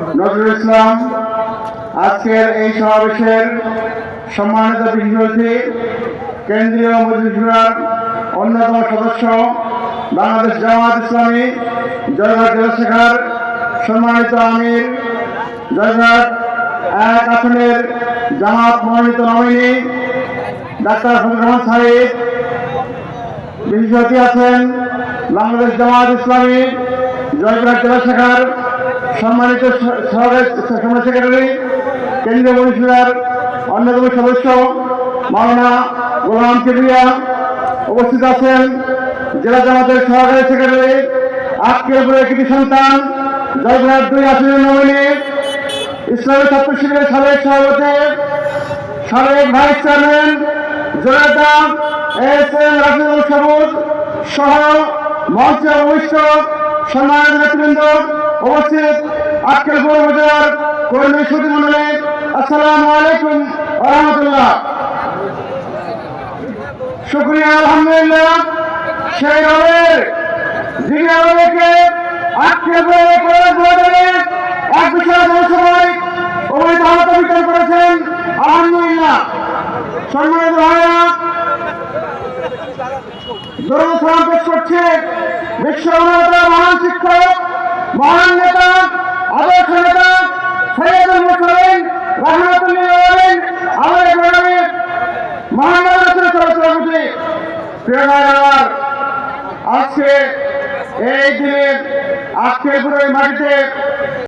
নজরুল ইসলাম, আজকের এই সমাবেশের সম্মানিত বিশেষজ্ঞ কেন্দ্রীয় মজলিসুরার অন্যতম সদস্য, বাংলাদেশ জামাত ইসলামী জয়ঘাট জেলা সম্মানিত আমির জয়ঘাট এক আসনের জামাত মনোনীত নমিনী, ডাক্তার ফজল রহমান সাহেব বিশেষ আছেন বাংলাদেশ জামাত ইসলামী, জয়পুরহাট জেলা সম্মানিত সমাজ সেক্রেটারি, কেন্দ্রীয় পরিষদের অন্যতম সদস্য মাওলানা গোলাম কেবরিয়া উপস্থিত আছেন। জেলা জামাতের সহকারী সেক্রেটারি, আজকের কৃতি সন্তান, জয়পুরহাট দুই আসনের নমিনী ইসলামী ছাত্র শিবিরের সাবেক সভাপতি, সাবেক ভাইস চেয়ারম্যান জোনাতা এস এম রাশিদুল সবুজ সহ মঞ্চে অবস্থ সম্মানিত নেতৃবৃন্দ উপস্থিত আজকের পৌর বাজার কর্মী সুদী মন্ডলী আসসালামু আলাইকুম রহমতুল্লাহ শুক্রিয়া, আলহামদুলিল্লাহ। সেই রবের যিনি আমাদেরকে এক বিশাল বিতরণ করেছেন আলহামদুলিল্লাহ। সম্মানিত ভাইরা দরুদ সালাম করছে বিশ্ব মহান শিক্ষক মহান নেতা, আদর্শ নেতা সৈয়দুল মুসলিম রহমতুল্লাহ আলাইহি আমাদের ম্যাডামের মহান আলোচনা সভাপতি আজকে এই দিনের আজকে পুরো মাটিতে